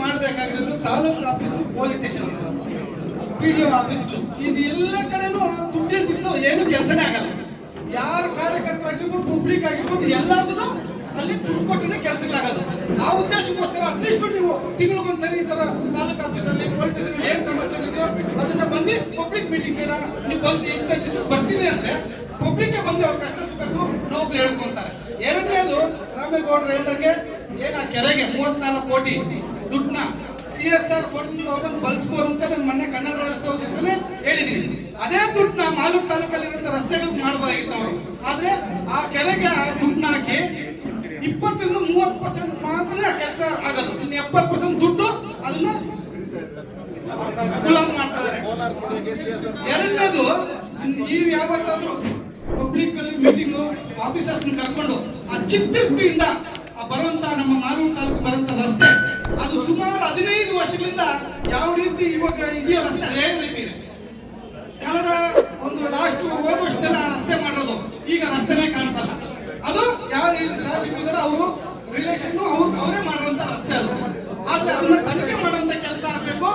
ಮಾಡಬೇಕಾಗಿರೋದು taluk office police station P D O ಆಫೀಸ್ಗಳು ಇದು ಎಲ್ಲ ಕಡೆನೂ ದುಡ್ಡಿರ್ತಿತ್ತು ಏನು ಕೆಲಸನೇ ಆಗಲ್ಲ. ಯಾರ ಕಾರ್ಯಕರ್ತರಾಗಿರ್ಬೋದು ಪಬ್ಲಿಕ್ ಆಗಿರ್ಬೋದು ಎಲ್ಲದನ್ನು ಅಲ್ಲಿ ದುಡ್ಡು ಕೊಟ್ಟರೆ ಕೆಲಸಗಳಾಗೋದು. ಆ ಉದ್ದೇಶಕ್ಕೋಸ್ಕರ ಅಟ್ಲೀಸ್ಟ್ ನೀವು ತಿಂಗಳಿಗೊಂದ್ಸರಿ ಈ ತರ ತಾಲೂಕು ಆಫೀಸಲ್ಲಿ ಪೊಲೀಸ್ ಸ್ಟೇಷನ್ ಏನ್ ಸಮಸ್ಯೆಗಳಿದೆಯೋ ಅದನ್ನ ಬಂದು ಪಬ್ಲಿಕ್ ಮೀಟಿಂಗ್ ನೀವು ಬಂದು ಇಂಥ ದಿವಸ ಬರ್ತೀನಿ ಅಂದ್ರೆ ಪಬ್ಲಿಕ್ ಬಂದು ಅವ್ರ ಕಷ್ಟ ಸುಖಕ್ಕೂ ನೋವು ಹೇಳ್ಕೊಂತಾರೆ. ಎರಡನೇದು ರಾಮೇಗೌಡರು ಹೇಳ್ದಂಗೆ ಏನ ಕೆರೆಗೆ ಮೂವತ್ನಾಲ್ಕು ಕೋಟಿ ದುಡ್ಡನ್ನ ಸಿ ಎಸ್ ಆರ್ ಫಂಡ್ ಅವ್ರನ್ನ ಬಳಸ್ಬೋದು ಅಂತ ನಾನು ಮೊನ್ನೆ ಕನ್ನಡ ರಾಷ್ಟ್ರೋತ್ಸವದಲ್ಲಿ ಹೇಳಿದ್ದೀನಿ ಅದೇ ದುಡ್ಡನ್ನ ಮಾಲೂರು ತಾಲೂಕಲ್ಲಿರುವಂತ ರಸ್ತೆಗಳು ಮಾಡಬಹುದಾಗಿತ್ತು ಅವರು. ಆದ್ರೆ ಆ ಕೆರೆಗೆ ಆ ದುಡ್ಡನ್ನ ಹಾಕಿ ಇಪ್ಪತ್ತರಿಂದ ಮೂವತ್ತು ಪರ್ಸೆಂಟ್ ಮಾತ್ರ ಕೆಲಸ ಆಗೋದು. ಇನ್ನು ಎಪ್ಪತ್ತು ಪರ್ಸೆಂಟ್ ದುಡ್ಡು ಅದನ್ನ ಗುಲಾಮ್ ಮಾಡ್ತಾ ಇದಾರೆ ಎರಡನೇದು, ಈ ಯಾವತ್ತಾದ್ರೂ ಪಬ್ಲಿಕ್ ಅಲ್ಲಿ ಮೀಟಿಂಗು ಆಫೀಸರ್ಸ್ ಕರ್ಕೊಂಡು ಆ ಚಿತ್ರದಿಂದ ನಮ್ಮ ಮಾಲೂರು ತಾಲೂಕು ಬರುವಂತ ರಸ್ತೆ, ಅದು ಸುಮಾರು ಹದಿನೈದು ವರ್ಷಗಳಿಂದ ಯಾವ ರೀತಿ ಇವಾಗ ಇದೆಯೋ ರಸ್ತೆ ಅದೇ ರೀತಿ ಇದೆ. ಕಳೆದ ಒಂದು ಲಾಸ್ಟ್ ಹೋದ ವರ್ಷದಲ್ಲಿ ಆ ರಸ್ತೆ ಮಾಡಿರೋದು, ಈಗ ರಸ್ತೆನೇ ಕಾಣಿಸಲ್ಲ. ಅದು ಯಾವ ರೀತಿ ಶಾಸಕರು ಅವರು ರಿಲೇಷನ್ ಅವ್ರು, ಅವರೇ ಮಾಡಿರುವಂತ ರಸ್ತೆ ಅದು. ಆದ್ರೆ ಅದನ್ನ ತನಿಖೆ ಮಾಡುವಂತ ಕೆಲಸ ಆಗ್ಬೇಕು.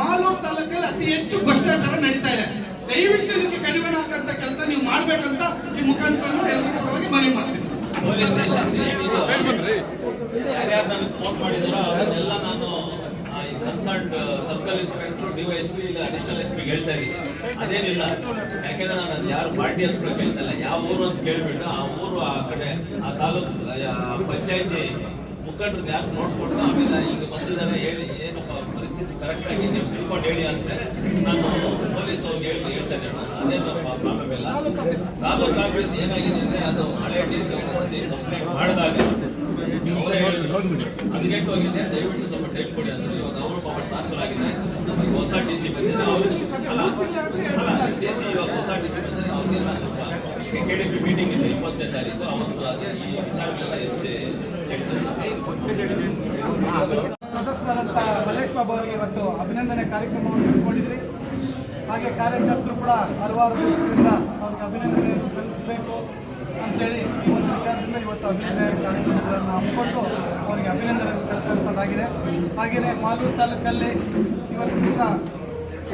ಮಾಲೂರು ತಾಲೂಕಲ್ಲಿ ಅತಿ ಹೆಚ್ಚು ಭ್ರಷ್ಟಾಚಾರ ನಡೀತಾ ಇದೆ. ದಯವಿಟ್ಟು ಇದಕ್ಕೆ ಕಡಿಮೆ ಹಾಕಂತ ಕೆಲಸ ನೀವು ಮಾಡ್ಬೇಕಂತ ಈ ಮುಖಾಂತರ ಎಲ್ಲರಿಗೂ ಮನವಿ ಮಾಡ್ತೀನಿ. ಪೊಲೀಸ್ ಸ್ಟೇಷನ್ ಯಾರ್ಯಾರು ನನಗೆ ಫೋನ್ ಮಾಡಿದಾರೋ ಅದನ್ನೆಲ್ಲ ನಾನು concerned circle inspector D Y S P ಇಲ್ಲ ಅಡಿಷನಲ್ ಎಸ್ ಪಿಗೆ ಹೇಳ್ತಾ ಇದ್ದೀನಿ. ಅದೇನಿಲ್ಲ. ಯಾಕೆಂದ್ರೆ ನಾನು ಅದು ಯಾರು ಪಾರ್ಟಿ ಕೂಡ ಹೇಳ್ತಾ ಇಲ್ಲ. ಯಾವ ಊರು ಅಂತ ಕೇಳಿಬಿಟ್ಟು ಆ ಊರು, ಆ ಕಡೆ, ಆ ತಾಲೂಕು ಪಂಚಾಯತಿ ಮುಖಂಡರು ಯಾರು ನೋಡ್ಕೊಂಡು ಆಮೇಲೆ ಈಗ ಬಂದಿದ್ದಾರೆ, ಹೇಳಿ, ಏನಪ್ಪ ಪರಿಸ್ಥಿತಿ ಕರೆಕ್ಟಾಗಿ ನೀವು ತಿಳ್ಕೊಂಡು ಹೇಳಿ ಅಂದ್ರೆ ನಾನು ಪೊಲೀಸ್ ಅವ್ರಿಗೆ ಹೇಳಿ ಹೇಳ್ತೇನೆ ನಮ್ಮ ಪ್ರಾಬ್ಲಮ್ ಇಲ್ಲ ತಾಲೂಕು ಆಫೀಸ್ ಏನಾಗಿದೆ ಅಂದ್ರೆ ಅದು ಹಳೆ ಡಿ ಸಿ ಕಂಪ್ಲೇಂಟ್ ಮಾಡಿದಾಗ ಅವರೇ ಹೇಳಿದ್ರು. ಹದಿನೆಂಟು ಹೋಗಿದೆ, ದಯವಿಟ್ಟು ಸ್ವಲ್ಪ ಟೈಪ್ ಕೊಡಿ ಅಂದ್ರೆ. ಇವಾಗ ಅವರು ಪಾಪ ಟ್ರಾನ್ಸ್ಫರ್ ಆಗಿದೆ. ನಮಗೆ ಹೊಸ ಡಿ ಸಿ ಬಂದಿದೆ ಅವ್ರಿಗೆ ಡಿ ಸಿ ಇವಾಗ ಹೊಸ ಡಿ ಸಿ ಬಂದಿದೆ ಅವ್ರಿಗೆಲ್ಲ ಸ್ವಲ್ಪ ಕೆ ಡಿ ಪಿ ಮೀಟಿಂಗ್ ಇದೆ, ಇಪ್ಪತ್ತನೇ ತಾರೀಕು. ಅವತ್ತು ಅದೇ ಈ ವಿಚಾರಗಳೆಲ್ಲ ಎತ್ತಿ ಹೇಳ್ತಾರೆ ಸದಸ್ಯರಾದಂಥ ಮಲ್ಲೇಶ್ ಬಾಬು ಅವರಿಗೆ ಇವತ್ತು ಅಭಿನಂದನೆ ಕಾರ್ಯಕ್ರಮವನ್ನು ಇಟ್ಕೊಂಡಿದ್ರಿ. ಹಾಗೆ ಕಾರ್ಯಕರ್ತರು ಕೂಡ ಹಲವಾರು ದಿವಸದಿಂದ ಅವ್ರಿಗೆ ಅಭಿನಂದನೆಯನ್ನು ಸಲ್ಲಿಸಬೇಕು ಅಂತೇಳಿ ಈ ಒಂದು ವಿಚಾರದಿಂದ ಇವತ್ತು ಅಭಿನಂದನೆ ಕಾರ್ಯಕ್ರಮಗಳನ್ನು ಹಮ್ಮಿಕೊಂಡು ಅವರಿಗೆ ಅಭಿನಂದನೆ ಸಲ್ಲಿಸುವಂಥದ್ದಾಗಿದೆ ಹಾಗೆಯೇ ಮಾಲೂರು ತಾಲೂಕಲ್ಲಿ ಇವತ್ತು ದಿವಸ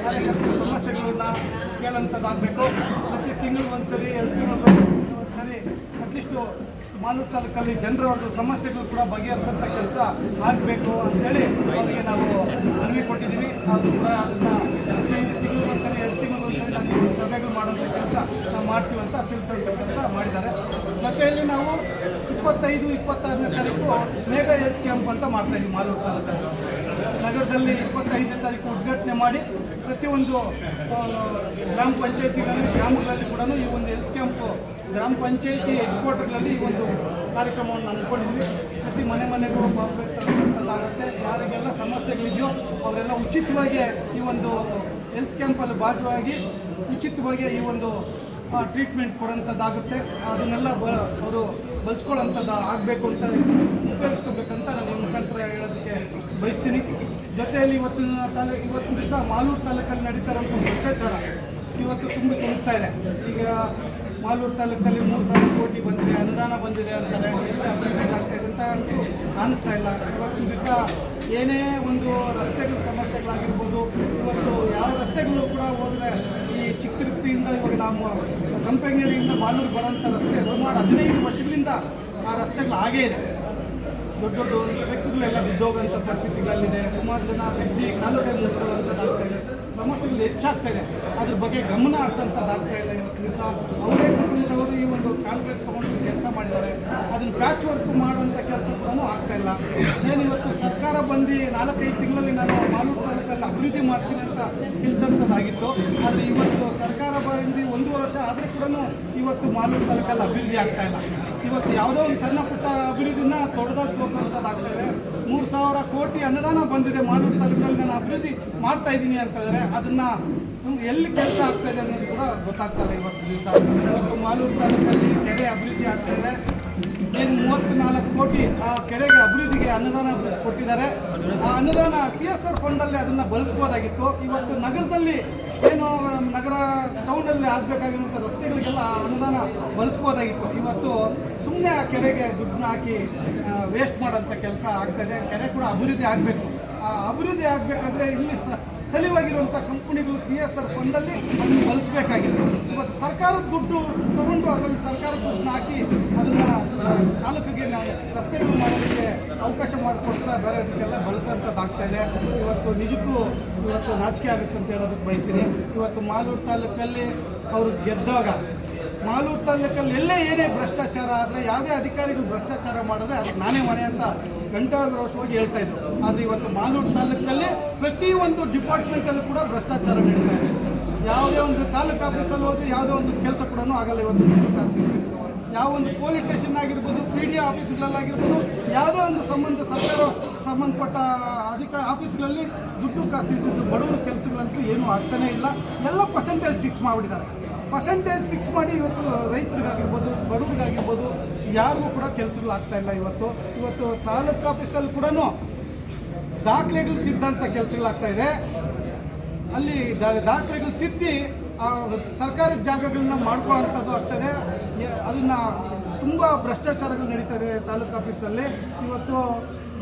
ಕಾರ್ಯಕರ್ತರ ಸಮಸ್ಯೆಗಳನ್ನ ಕೇಳುವಂಥದ್ದಾಗಬೇಕು ಪ್ರತಿ ತಿಂಗಳು ಒಂದ್ಸರಿ, ಎರಡು ತಿಂಗಳು ಒಂದ್ಸರಿ ಅಟ್ಲೀಸ್ಟು ಮಾಲೂರು ತಾಲೂಕಲ್ಲಿ ಜನರ ಒಂದು ಸಮಸ್ಯೆಗಳು ಕೂಡ ಬಗೆಹರಿಸಂಥ ಕೆಲಸ ಆಗಬೇಕು ಅಂತೇಳಿ ಅವರಿಗೆ ನಾವು ಮನವಿ ಕೊಟ್ಟಿದ್ದೀವಿ. ಅದು ಕೂಡ ಅದನ್ನು ತಿಂಗಳು ಒಂದ್ಸರಿ, ಎರಡು ತಿಂಗಳು ಒಂದ್ಸರಿ ನಾವು ಸಭೆಗಳು ಮಾಡೋಂಥ ಕೆಲಸ ನಾವು ಮಾಡ್ತೀವಿ ಅಂತ ತಿಳಿಸೋಂಥ ಕೆಲಸ ಮಾಡಿದ್ದಾರೆ. ಇಲ್ಲಿ ನಾವು ಇಪ್ಪತ್ತೈದು, ಇಪ್ಪತ್ತಾರನೇ ತಾರೀಕು ಮೇಘ ಹೆಲ್ತ್ ಕ್ಯಾಂಪ್ ಅಂತ ಮಾಡ್ತಾ ಇದ್ದೀವಿ ಮಾಲೂರು ತಾಲೂಕಲ್ಲಿ. ನಗರದಲ್ಲಿ ಇಪ್ಪತ್ತೈದನೇ ತಾರೀಕು ಉದ್ಘಾಟನೆ ಮಾಡಿ ಪ್ರತಿಯೊಂದು ಗ್ರಾಮ ಪಂಚಾಯತಿಗಳಲ್ಲಿ, ಗ್ರಾಮಗಳಲ್ಲಿ ಕೂಡ ಈ ಒಂದು ಹೆಲ್ತ್ ಕ್ಯಾಂಪು ಗ್ರಾಮ ಪಂಚಾಯಿತಿ ಹೆಡ್ ಕ್ವಾರ್ಟರ್ನಲ್ಲಿ ಈ ಒಂದು ಕಾರ್ಯಕ್ರಮವನ್ನು ಹಮ್ಮಿಕೊಂಡಿದ್ವಿ. ಪ್ರತಿ ಮನೆ ಮನೆಗೂ ಭಾಗವಹಿಸ್ತಕ್ಕಂಥದ್ದಾಗುತ್ತೆ ಯಾರಿಗೆಲ್ಲ ಸಮಸ್ಯೆಗಳಿದೆಯೋ ಅವರೆಲ್ಲ ಉಚಿತವಾಗಿ ಈ ಒಂದು ಹೆಲ್ತ್ ಕ್ಯಾಂಪಲ್ಲಿ ಭಾಗವಾಗಿ ಉಚಿತವಾಗಿ ಈ ಒಂದು ಟ್ರೀಟ್ಮೆಂಟ್ ಕೊಡೋಂಥದ್ದಾಗುತ್ತೆ. ಅದನ್ನೆಲ್ಲ ಬ, ಅವರು ಬಳಸ್ಕೊಳ್ಳೋಂಥದ್ದು ಆಗಬೇಕು ಅಂತ ಉಪಯೋಗಿಸ್ಕೋಬೇಕಂತ ನಾನು ಈ ಮುಖಾಂತರ ಹೇಳೋದಕ್ಕೆ ಬಯಸ್ತೀನಿ. ಜೊತೆಯಲ್ಲಿ ಇವತ್ತಿನ ತಾಲೂಕು ಇವತ್ತಿನ ದಿವಸ ಮಾಲೂರು ತಾಲೂಕಲ್ಲಿ ನಡೀತಾ ಇರೋಂಥ ಭ್ರಷ್ಟಾಚಾರ ಇವತ್ತು ತುಂಬ ತುಮಕ್ತಾ ಇದೆ. ಈಗ ಮಾಲೂರು ತಾಲೂಕಲ್ಲಿ ಮೂರು ಸಾವಿರ ಕೋಟಿ ಬಂದಿದೆ, ಅನುದಾನ ಬಂದಿದೆ ಅಂತಾರೆ. ಎಲ್ಲ ಅಭಿವೃದ್ಧಿ ಆಗ್ತಾ ಇದೆ ಅಂತ ಕಾಣಿಸ್ತಾ ಇಲ್ಲ. ಇವತ್ತಿನ ದಿವಸ ಏನೇ ಒಂದು ರಸ್ತೆಗಳ ಸಮಸ್ಯೆಗಳಾಗಿರ್ಬೋದು, ಇವತ್ತು ಯಾವ ರಸ್ತೆಗಳು ಕೂಡ ಹೋದರೆ ಈ ಚಿಕ್ಕತಿಯಿಂದ ಇವಾಗ ನಾವು ಸಂಪಂಗೇರಿಯಿಂದ ಮಾಲೂರು ಬರೋಂಥ ರಸ್ತೆ ಸುಮಾರು ಹದಿನೈದು ವರ್ಷಗಳಿಂದ ಆ ರಸ್ತೆಗಳು ಹಾಗೇ ಇದೆ. ದೊಡ್ಡ ದೊಡ್ಡ ವ್ಯಕ್ತಿಗಳೆಲ್ಲ ಬಿದ್ದೋಗಂಥ ಪರಿಸ್ಥಿತಿಗಳಲ್ಲಿದೆ. ಸುಮಾರು ಜನ ವ್ಯಕ್ತಿ ಕಾಲುವೆ ಮುಟ್ಟುವಂಥದ್ದಾಗ್ತಾ ಇದೆ. ಸಮಸ್ಯೆಗಳು ಹೆಚ್ಚಾಗ್ತಾ ಇದೆ. ಅದ್ರ ಬಗ್ಗೆ ಗಮನ ಹರಿಸೋಂಥದ್ದಾಗ್ತಾ ಇಲ್ಲ ಇವತ್ತು ದಿವಸ ಅವರೇ ಕುಟುಂಬದವರು ಈ ಒಂದು ಕಾಂಕ್ರೀಟ್ ತಗೊಂಡು ಕೆಲಸ ಮಾಡಿದ್ದಾರೆ. ಅದನ್ನು ಪ್ಯಾಚ್ ವರ್ಕ್ ಮಾಡುವಂಥ ಕೆಲಸ ಕೂಡ ಆಗ್ತಾ ಇಲ್ಲ. ಏನು ಇವತ್ತು ಸರ್ಕಾರ ಬಂದು ನಾಲ್ಕೈದು ತಿಂಗಳಲ್ಲಿ ನಾನು ಮಾಲೂರು ತಾಲೂಕಲ್ಲಿ ಅಭಿವೃದ್ಧಿ ಮಾಡ್ತೀನಿ ಅಂತ ತಿಳಿಸೋಂಥದ್ದಾಗಿತ್ತು ಆದರೆ ಇವತ್ತು ಸರ್ಕಾರ ಬಂದು ಒಂದು ವರ್ಷ ಆದರೂ ಕೂಡ ಇವತ್ತು ಮಾಲೂರು ತಾಲೂಕಲ್ಲಿ ಅಭಿವೃದ್ಧಿ ಆಗ್ತಾ ಇಲ್ಲ. ಇವತ್ತು ಯಾವುದೋ ಒಂದು ಸಣ್ಣ ಪುಟ್ಟ ಅಭಿವೃದ್ಧಿನ ದೊಡ್ಡದಾಗಿ ತೋರಿಸೋಂಥದ್ದಾಗ್ತಾ ಇದೆ. ಮೂರು ಸಾವಿರ ಕೋಟಿ ಅನುದಾನ ಬಂದಿದೆ ಮಾಲೂರು ತಾಲೂಕಲ್ಲಿ ನಾನು ಅಭಿವೃದ್ಧಿ ಮಾಡ್ತಾ ಇದ್ದೀನಿ ಅಂತಂದರೆ ಅದನ್ನ ಸುಮ್ ಎಲ್ಲಿ ಕೆಲಸ ಆಗ್ತಾ ಇದೆ ಅನ್ನೋದು ಕೂಡ ಗೊತ್ತಾಗ್ತಾ ಇಲ್ಲ ಇವತ್ತು ದಿವಸ. ಇವತ್ತು ಮಾಲೂರು ತಾಲೂಕಲ್ಲಿ ಕೆರೆ ಅಭಿವೃದ್ಧಿ ಆಗ್ತಾ ಇದೆ. ಏನು ಮೂವತ್ತು ನಾಲ್ಕು ಕೋಟಿ ಆ ಕೆರೆಗೆ ಅಭಿವೃದ್ಧಿಗೆ ಅನುದಾನ ಕೊಟ್ಟಿದ್ದಾರೆ. ಆ ಅನುದಾನ ಸಿ ಎಸ್ ಆರ್ ಫಂಡಲ್ಲಿ ಅದನ್ನು ಬಳಸ್ಬೋದಾಗಿತ್ತು. ಇವತ್ತು ನಗರದಲ್ಲಿ ಏನು ನಗರ ಟೌನಲ್ಲಿ ಆಗಬೇಕಾಗಿರುವಂಥ ರಸ್ತೆಗಳಿಗೆಲ್ಲ ಅನುದಾನ ಬಳಸ್ಬೋದಾಗಿತ್ತು. ಇವತ್ತು ಸುಮ್ಮನೆ ಆ ಕೆರೆಗೆ ದುಡ್ಡನ್ನ ಹಾಕಿ ವೇಸ್ಟ್ ಮಾಡೋಂಥ ಕೆಲಸ ಆಗ್ತಾಯಿದೆ ಕೆರೆ ಕೂಡ ಅಭಿವೃದ್ಧಿ ಆಗಬೇಕು. ಆ, ಅಭಿವೃದ್ಧಿ ಆಗಬೇಕಾದ್ರೆ ಇಲ್ಲಿ ಸ್ಥ- ಸ್ಥಳೀಯವಾಗಿರುವಂಥ ಕಂಪನಿಗಳು ಸಿ ಎಸ್ ಆರ್ ಫಂಡಲ್ಲಿ ಅದನ್ನು ಬಳಸಬೇಕಾಗಿತ್ತು. ಇವತ್ತು ಸರ್ಕಾರದ ದುಡ್ಡು ತಗೊಂಡು ಅದರಲ್ಲಿ ಸರ್ಕಾರದ ದುಡ್ಡನ್ನ ಹಾಕಿ ಅದನ್ನು ತಾಲೂಕಿಗೆ ರಸ್ತೆಗಳು ಮಾಡೋದಕ್ಕೆ ಅವಕಾಶ ಮಾಡಿಕೊಟ್ರೆ ಬೇರೆ ಅದಕ್ಕೆಲ್ಲ ಬಳಸೋಂಥದ್ದಾಗ್ತಾ ಇದೆ. ಇವತ್ತು ನಿಜಕ್ಕೂ ಇವತ್ತು ನಾಚಿಕೆ ಆಗುತ್ತೆ ಅಂತ ಹೇಳೋದಕ್ಕೆ ಬಯಸ್ತೀನಿ. ಇವತ್ತು ಮಾಲೂರು ತಾಲೂಕಲ್ಲಿ ಅವರು ಗೆದ್ದಾಗ, ಮಾಲೂರು ತಾಲೂಕಲ್ಲಿ ಎಲ್ಲೇ ಏನೇ ಭ್ರಷ್ಟಾಚಾರ ಆದರೆ ಯಾವುದೇ ಅಧಿಕಾರಿಗಳು ಭ್ರಷ್ಟಾಚಾರ ಮಾಡಿದ್ರೆ ಅದಕ್ಕೆ ನಾನೇ ಮನೆ ಅಂತ ಗಂಟಾಗ್ರೋಷವಾಗಿ ಹೇಳ್ತಾ ಇದ್ರು. ಆದರೆ ಇವತ್ತು ಮಾಲೂರು ತಾಲೂಕಲ್ಲಿ ಪ್ರತಿಯೊಂದು ಡಿಪಾರ್ಟ್ಮೆಂಟಲ್ಲೂ ಕೂಡ ಭ್ರಷ್ಟಾಚಾರ ನಡೀತಾ ಇದೆ. ಯಾವುದೇ ಒಂದು ತಾಲೂಕು ಆಫೀಸಲ್ಲಿ ಹೋದರೆ ಯಾವುದೇ ಒಂದು ಕೆಲಸ ಕೂಡ ಆಗಲ್ಲ ಇವತ್ತು. ಯಾವ ಒಂದು ಪೊಲೀಸ್ ಸ್ಟೇಷನ್ ಆಗಿರ್ಬೋದು ಪಿ ಡಿ ಆಫೀಸ್ಗಳಲ್ಲಾಗಿರ್ಬೋದು ಯಾವುದೇ ಒಂದು ಸಂಬಂಧ ಸರ್ಕಾರ ಸಂಬಂಧಪಟ್ಟ ಅಧಿಕಾರ ಆಫೀಸ್ಗಳಲ್ಲಿ ದುಡ್ಡು ಕಾಸಿದ್ದು ಬಡವರ ಕೆಲಸಗಳಂತೂ ಏನೂ ಆಗ್ತಾನೇ ಇಲ್ಲ. ಎಲ್ಲ ಪರ್ಸೆಂಟೇಜ್ ಫಿಕ್ಸ್ ಮಾಡಿಬಿಟ್ಟಿದ್ದಾರೆ. ಪರ್ಸೆಂಟೇಜ್ ಫಿಕ್ಸ್ ಮಾಡಿ ಇವತ್ತು ರೈತರಿಗಾಗಿರ್ಬೋದು, ಬಡವರಿಗಾಗಿರ್ಬೋದು, ಯಾರಿಗೂ ಕೂಡ ಕೆಲಸಗಳು ಆಗ್ತಾ ಇಲ್ಲ ಇವತ್ತು. ಇವತ್ತು ತಾಲೂಕು ಆಫೀಸಲ್ಲಿ ಕೂಡ ದಾಖಲೆಗಳು ತಿದ್ದಂಥ ಕೆಲಸಗಳಾಗ್ತಾ ಇದೆ. ಅಲ್ಲಿ ದಾಖಲೆಗಳು ತಿದ್ದಿ ಸರ್ಕಾರಿ ಜಾಗಗಳನ್ನ ಮಾಡ್ಕೊಳ್ಳೋಂಥದ್ದು ಆಗ್ತದೆ. ಅದನ್ನು ತುಂಬ ಭ್ರಷ್ಟಾಚಾರಗಳು ನಡೀತದೆ ತಾಲೂಕು ಆಫೀಸಲ್ಲಿ ಇವತ್ತು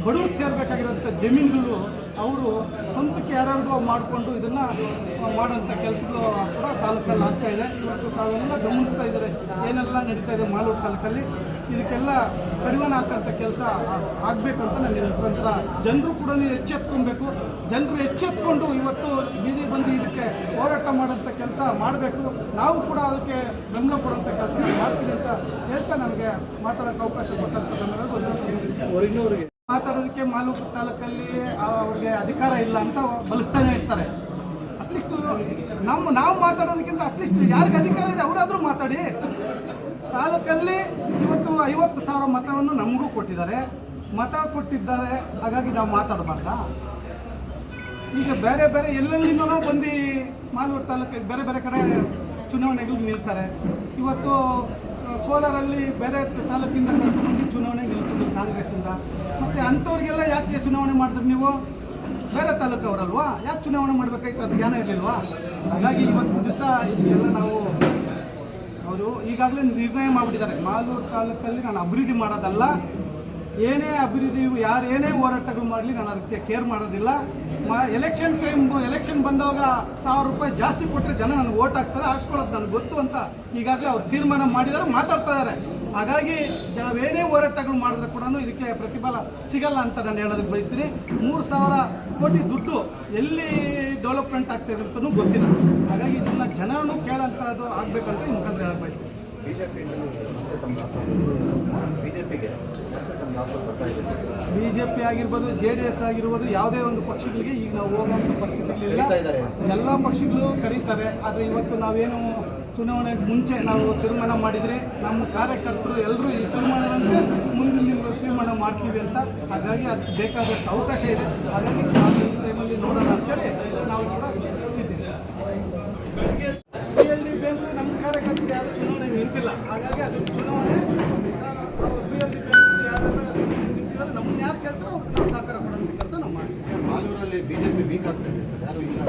ಬಡವ್ರು ಸೇರಬೇಕಾಗಿರೋಂಥ ಜಮೀನುಗಳು ಅವರು ಸ್ವಂತಕ್ಕೆ ಯಾರ್ಯಾರಿಗೋ ಮಾಡಿಕೊಂಡು ಇದನ್ನು ಮಾಡೋಂಥ ಕೆಲಸಗಳು ಕೂಡ ತಾಲೂಕಲ್ಲಿ ಆಗ್ತಾ ಇದೆ. ಇವತ್ತು ತಾವೆಲ್ಲ ಗಮನಿಸ್ತಾ ಇದ್ದಾರೆ, ಏನೆಲ್ಲ ನಡೀತಾ ಇದೆ ಮಾಲೂರು ತಾಲೂಕಲ್ಲಿ. ಇದಕ್ಕೆಲ್ಲ ಕಡಿವಾಣ ಹಾಕೋಂಥ ಕೆಲಸ ಆಗಬೇಕು ಅಂತ ನಾನು ಮುಖಾಂತರ ಜನರು ಕೂಡ ಎಚ್ಚೆತ್ಕೊಬೇಕು. ಜನರು ಎಚ್ಚೆತ್ಕೊಂಡು ಇವತ್ತು ಬೀದಿ ಬಂದು ಇದಕ್ಕೆ ಹೋರಾಟ ಮಾಡೋಂಥ ಕೆಲಸ ಮಾಡಬೇಕು. ನಾವು ಕೂಡ ಅದಕ್ಕೆ ಬೆಂಬಲ ಕೊಡೋಂಥ ಕೆಲಸ ಮಾಡ್ತೀವಿ ಅಂತ ಹೇಳ್ತಾ ನನಗೆ ಮಾತಾಡೋಕ್ಕೆ ಅವಕಾಶ ಕೊಟ್ಟಂತ ಮಾತಾಡೋದಕ್ಕೆ ಮಾಲೂರು ತಾಲೂಕಲ್ಲಿ ಅವ್ರಿಗೆ ಅಧಿಕಾರ ಇಲ್ಲ ಅಂತ ಬಲಿಸ್ತಾನೆ ಇರ್ತಾರೆ. ಅಟ್ಲೀಸ್ಟ್ ನಮ್ಮ, ನಾವು ಮಾತಾಡೋದಕ್ಕಿಂತ ಅಟ್ಲೀಸ್ಟ್ ಯಾರಿಗೆ ಅಧಿಕಾರ ಇದೆ ಅವರಾದರೂ ಮಾತಾಡಿ. ತಾಲೂಕಲ್ಲಿ ಇವತ್ತು ಐವತ್ತು ಸಾವಿರ ಮತವನ್ನು ನಮಗೂ ಕೊಟ್ಟಿದ್ದಾರೆ. ಮತ ಕೊಟ್ಟಿದ್ದಾರೆ, ಹಾಗಾಗಿ ನಾವು ಮಾತಾಡಬಾರ್ದ? ಈಗ ಬೇರೆ ಬೇರೆ ಎಲ್ಲೆಲ್ಲಿಂದನೋ ಬಂದು ಮಾಲೂರು ತಾಲೂಕಿಗೆ ಬೇರೆ ಬೇರೆ ಕಡೆ ಚುನಾವಣೆಗಳು ನಿಲ್ತಾರೆ. ಇವತ್ತು ಕೋಲಾರಲ್ಲಿ ಬೇರೆ ತಾಲೂಕಿಂದ ಕರ್ಕೊಂಡು ಚುನಾವಣೆ ನಿಲ್ಲಿಸಿದ್ರು ಕಾಂಗ್ರೆಸ್ಸಿಂದ. ಮತ್ತು ಅಂಥವ್ರಿಗೆಲ್ಲ ಯಾಕೆ ಚುನಾವಣೆ ಮಾಡಿದ್ರು ನೀವು? ಬೇರೆ ತಾಲೂಕವರಲ್ವಾ? ಯಾಕೆ ಚುನಾವಣೆ ಮಾಡಬೇಕಾಯ್ತು ಅದು ಜ್ಞಾನ ಇರಲಿಲ್ವಾ? ಹಾಗಾಗಿ ಇವತ್ತು ದಿವಸ ಇದಕ್ಕೆಲ್ಲ ನಾವು ಅವರು ಈಗಾಗಲೇ ನಿರ್ಣಯ ಮಾಡಿಬಿಟ್ಟಿದ್ದಾರೆ. ಮಾಲೂರು ತಾಲೂಕಲ್ಲಿ ನಾನು ಅಭಿವೃದ್ಧಿ ಮಾಡೋದಲ್ಲ ಏನೇ ಅಭಿವೃದ್ಧಿ ಯಾರು ಏನೇ ಹೋರಾಟಗಳು ಮಾಡಲಿ, ನಾನು ಅದಕ್ಕೆ ಕೇರ್ ಮಾಡೋದಿಲ್ಲ. ಎಲೆಕ್ಷನ್ ಟೈಮ್ ಎಲೆಕ್ಷನ್ ಬಂದಾಗ ಸಾವಿರ ರೂಪಾಯಿ ಜಾಸ್ತಿ ಕೊಟ್ಟರೆ ಜನ ನನಗೆ ಓಟ್ ಹಾಕ್ತಾರೆ, ಹಾಕ್ಸ್ಕೊಳ್ಳೋದು ನನಗೆ ಗೊತ್ತು ಅಂತ ಈಗಾಗಲೇ ಅವ್ರು ತೀರ್ಮಾನ ಮಾಡಿದ್ದಾರೆ ಮಾತಾಡ್ತಾ ಇದ್ದಾರೆ ಹಾಗಾಗಿ ನಾವೇನೇ ಹೋರಾಟಗಳು ಮಾಡಿದ್ರೆ ಕೂಡ ಇದಕ್ಕೆ ಪ್ರತಿಫಲ ಸಿಗಲ್ಲ ಅಂತ ನಾನು ಹೇಳೋದಕ್ಕೆ ಬಯಸ್ತೀನಿ. ಮೂರು ಸಾವಿರ ಕೋಟಿ ದುಡ್ಡು ಎಲ್ಲಿ ಡೆವಲಪ್ಮೆಂಟ್ ಆಗ್ತಾಯಿದೆ ಅಂತಲೂ ಗೊತ್ತಿಲ್ಲ. ಹಾಗಾಗಿ ಇದನ್ನು ಜನನು ಕೇಳೋಂಥದ್ದು ಆಗಬೇಕಂತ ಈ ಮುಖಾಂತರ ಹೇಳಕ್ ಬಯಸ್ತೀನಿ ಬಿ ಜೆ ಪಿ ಆಗಿರ್ಬೋದು ಜೆ ಡಿ ಎಸ್ ಆಗಿರ್ಬೋದು ಯಾವುದೇ ಒಂದು ಪಕ್ಷಗಳಿಗೆ ಈಗ ನಾವು ಹೋಗುವಂಥ ಪರಿಸ್ಥಿತಿಗಳಿಲ್ಲ. ಎಲ್ಲ ಪಕ್ಷಗಳು ಕರೀತಾರೆ ಆದರೆ ಇವತ್ತು ನಾವೇನು ಚುನಾವಣೆಗೆ ಮುಂಚೆ ನಾವು ತೀರ್ಮಾನ ಮಾಡಿದರೆ ನಮ್ಮ ಕಾರ್ಯಕರ್ತರು ಎಲ್ಲರೂ ಈ ತೀರ್ಮಾನದಂತೆ ಮುಂದಿನ ದಿನಗಳಲ್ಲಿ ತೀರ್ಮಾನ ಮಾಡ್ತೀವಿ ಅಂತ. ಹಾಗಾಗಿ ಅದು ಬೇಕಾದಷ್ಟು ಅವಕಾಶ ಇದೆ. ಹಾಗಾಗಿ ನಾವು ಈ ಟೈಮಲ್ಲಿ ನೋಡೋಣ ಅಂತೇಳಿ ನಾವು ಕೂಡ ಇದ್ದೀವಿ ಬಿ ಎಲ್ ಡಿ ಬ್ಯಾಂಕ್ ನಮ್ಮ ಕಾರ್ಯಕರ್ತರು ಯಾರು ಚುನಾವಣೆ ನಿಂತಿಲ್ಲ ಹಾಗಾಗಿ ಅದು ಚುನಾವಣೆ ಬಿ ಎಲ್ ಡಿ ಬ್ಯಾಂಕ್ ಯಾರು ನಿಂತಿದ್ದಾರೆ ನಮ್ಮನ್ನ ಯಾರು ಕೇಳ್ತಾರೋ ಅವ್ರಿಗೆ ನಾವು ಸಹಕಾರ ಕೊಡೋಂಥ ಕೆಲಸ ನಾವು ಮಾಡ್ತೀವಿ ಮಾಲೂರಲ್ಲಿ ಬಿಜೆಪಿ ವೀಕ್ ಆಗ್ತದೆ ಸರ್ ಯಾರು ಇಲ್ಲ.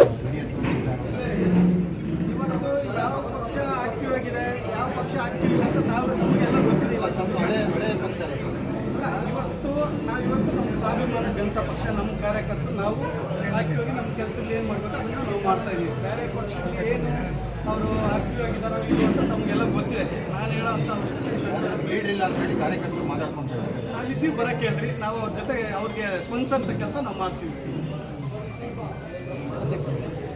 ಇವತ್ತು ಯಾವ ಪಕ್ಷ ಆಕ್ಟಿವ್ ಆಗಿದೆ ಯಾವ ಪಕ್ಷ ಆಕ್ಟಿವ್ ಅಂತ ನಾವು ನಮಗೆಲ್ಲ ಗೊತ್ತಿಲ್ಲ ಇಲ್ಲ ತಮ್ಮ ಹಳೆ ಹಳೆ ಪಕ್ಷ ಅಲ್ಲ ಸರ್ ನಾವು ಇವತ್ತು ನಮ್ಮ ಸ್ವಾಭಿಮಾನ ಜನತಾ ಪಕ್ಷ ನಮ್ಮ ಕಾರ್ಯಕರ್ತರು ನಾವು ಆಕ್ಟಿವ್ ಆಗಿ ನಮ್ಮ ಕೆಲಸದಲ್ಲಿ ಏನು ಮಾಡಬೇಕು ಅದನ್ನು ನಾವು ಮಾಡ್ತಾ ಇದೀವಿ ಬೇರೆ ಪಕ್ಷಕ್ಕೆ ಏನು ಅವರು ಆಕ್ಟಿವ್ ಆಗಿದ್ದಾರೋ ಇಲ್ಲ ಅಂತ ನಮಗೆಲ್ಲ ಗೊತ್ತಿದೆ. ನಾನು ಹೇಳೋ ಅಂಥ ಅವಶ್ಯಕತೆ ಇಲ್ಲ ಇಲ್ಲ ಅಂತ ಹೇಳಿ ಕಾರ್ಯಕರ್ತರು ಮಾತಾಡ್ಕೊಂಡು ನಾವು ಇದ್ದೀವಿ ಬರೋಕ್ಕೆ ಹೇಳ್ರಿ. ನಾವು ಅವ್ರ ಜೊತೆ ಅವ್ರಿಗೆ ಸ್ವಂತ ಕೆಲಸ ನಾವು ಮಾಡ್ತೀವಿ. ಅಧ್ಯಕ್ಷರು.